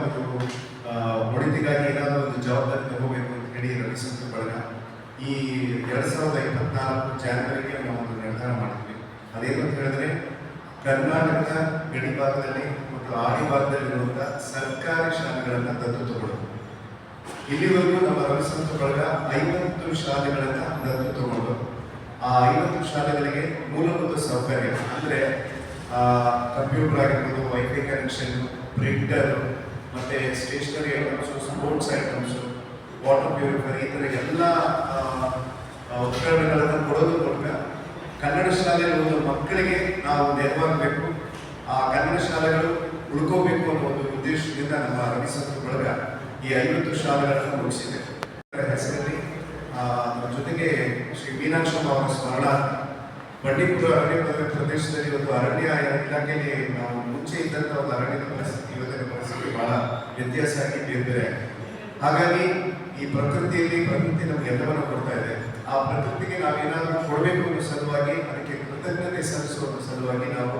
ಒಂದು ಒಳಿತಿಗಾಗಿ ಏನಾದರೂ ಒಂದು ಜವಾಬ್ದಾರಿ ತಗೋಬೇಕು ಅಂತ ಹೇಳಿ ರವಿಸಂತ ಬಳಗ ಈ ಎರಡ್ ಸಾವಿರದ ಇಪ್ಪತ್ನಾಲ್ಕು ಜಾನ್ವರಿಗೆ ನಾವು ಒಂದು ನಿರ್ಧಾರ ಮಾಡಿದ್ವಿ. ಅದೇನು ಅಂತ ಹೇಳಿದ್ರೆ ಕರ್ನಾಟಕದ ಗಡಿ ಭಾಗದಲ್ಲಿ ಮತ್ತು ಆಡಿ ಭಾಗದಲ್ಲಿರುವಂತಹ ಸರ್ಕಾರಿ ಶಾಲೆಗಳನ್ನು ದತ್ತು ತಗೊಳ್ಳೋದು ಇಲ್ಲಿವರೆಗೂ ನಮ್ಮ ರವಿಸಂತ ಬಳಗ ಐವತ್ತು ಶಾಲೆಗಳನ್ನ ದತ್ತು ತಗೊಂಡು, ಆ ಐವತ್ತು ಶಾಲೆಗಳಿಗೆ ಮೂಲಭೂತ ಸೌಕರ್ಯ, ಅಂದ್ರೆ ಕಂಪ್ಯೂಟರ್ ಆಗಿರ್ಬೋದು ವೈಫೈ ಕನೆಕ್ಷನ್ ಪ್ರಿಂಟರ್ ಮತ್ತೆ stationery items sports items water purifier ಈ ಥರ ಎಲ್ಲ ಉಪಕರಣಗಳನ್ನು ಕೊಡೋದು ಮೂಲಕ ಕನ್ನಡ ಶಾಲೆಯಲ್ಲಿ ಒಂದು ಮಕ್ಕಳಿಗೆ ನಾವು ನೆರವಾಗಬೇಕು. ಆ ಕನ್ನಡ ಶಾಲೆಗಳು ಉಳ್ಕೋಬೇಕು ಅನ್ನೋ ಒಂದು ಉದ್ದೇಶದಿಂದ ನಮ್ಮ ರವಿಸಂತ ಬಳಗ ಈ ಐವತ್ತು ಶಾಲೆಗಳನ್ನು ಮುಗಿಸಿದೆ. ಹೆಸರಲ್ಲಿ ಜೊತೆಗೆ ಶ್ರೀ ಮೀನಾಕ್ಷಮ್ಮ ಅವರ ಸ್ಮರಣಾರ್ಥ ಬಂಡೀಪುರ ಅರಣ್ಯ ಪ್ರ- ಪ್ರದೇಶದಲ್ಲಿ ಒಂದು ಅರಣ್ಯ ಇಲಾಖೆಯಲ್ಲಿ ನಾವು ಮುಂಚೆ ಇದ್ದಂತಹ ಒಂದು ಅರಣ್ಯದ ಪರಿಸ್ಥಿತಿ ಇವತ್ತಿನ ಪರಿಸ್ಥಿತಿ ಬಹಳ ವ್ಯತ್ಯಾಸ ಆಗಿ ಬೇರೆ ಹಾಗಾಗಿ ಈ ಪ್ರಕೃತಿಯಲ್ಲಿ ಪ್ರಕೃತಿ ನಮ್ಗೆ ಎಲ್ಲವನ್ನು ಕೊಡ್ತಾ ಇದೆ. ಆ ಪ್ರಕೃತಿಗೆ ನಾವೇನಾದರೂ ಕೊಡಬೇಕು ಅನ್ನೋ ಸಲುವಾಗಿ, ಅದಕ್ಕೆ ಕೃತಜ್ಞತೆ ಸಲ್ಲಿಸುವ ಸಲುವಾಗಿ ನಾವು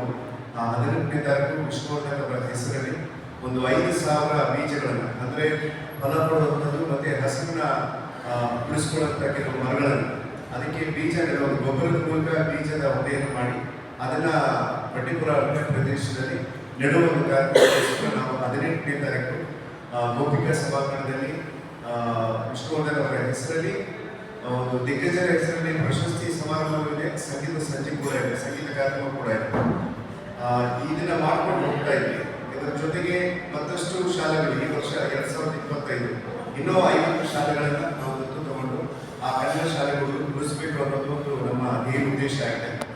ಆ ಹದಿನೆಂಟನೇ ತಾರೀಕು ವಿಷ್ಣುವರ್ಧನ್ ಅವರ ಹೆಸರಲ್ಲಿ ಒಂದು ಐದು ಸಾವಿರ ಬೀಜಗಳನ್ನು, ಅಂದರೆ ಫಲ ಕೊಡುವಂಥದ್ದು ಮತ್ತೆ ಹಸಿರಿನ ಉಳಿಸ್ಕೊಳ್ಳುವಂಥ ಕೆಲವು ಮರಗಳನ್ನು ಅದಕ್ಕೆ ಬೀಜ ಗೊಬ್ಬರದ ಮೂಲಕ ಬೀಜದ ಹೊಡೆಯನ್ನು ಮಾಡಿ ಅದನ್ನ ಬಂಡೀಪುರ ಅರಣ್ಯ ಪ್ರದೇಶದಲ್ಲಿ ನೆಡುವ ಕಾರ್ಯಕ್ರಮ ನಾವು ಹದಿನೆಂಟನೇ ತಾರೀಕು ಗೋಪಿಕಾ ಸಭಾಂಗಣದಲ್ಲಿ ವಿಷ್ಣುವರ್ಧನ್ ಅವರ ಹೆಸರಲ್ಲಿ ಒಂದು ದಿಗ್ಗಜರ ಹೆಸರಲ್ಲಿ ಪ್ರಶಸ್ತಿ ಸಮಾರಂಭವಿದೆ. ಸಂಗೀತ ಸಂಜೆ ಕೂಡ ಇದೆ. ಸಂಗೀತ ಕಾರ್ಯಕ್ರಮ ಕೂಡ ಇದೆ. ಇದನ್ನ ಮಾಡ್ಕೊಂಡು ಹೋಗ್ತಾ ಇದ್ವಿ. ಇದರ ಜೊತೆಗೆ ಮತ್ತಷ್ಟು ಶಾಲೆಗಳು ಈ ವರ್ಷ ಎರಡ್ ಸಾವಿರದ ಇಪ್ಪತ್ತೈದು. ಇನ್ನೂ ಐವತ್ತು ಶಾಲೆಗಳನ್ನು ನಾವು ಆ ಕನ್ನಡ ಶಾಲೆಗಳು ಉಳಿಸಬೇಕು ಅನ್ನೋದು ಒಂದು ನಮ್ಮ ಈ ಉದ್ದೇಶ ಆಗಿದೆ.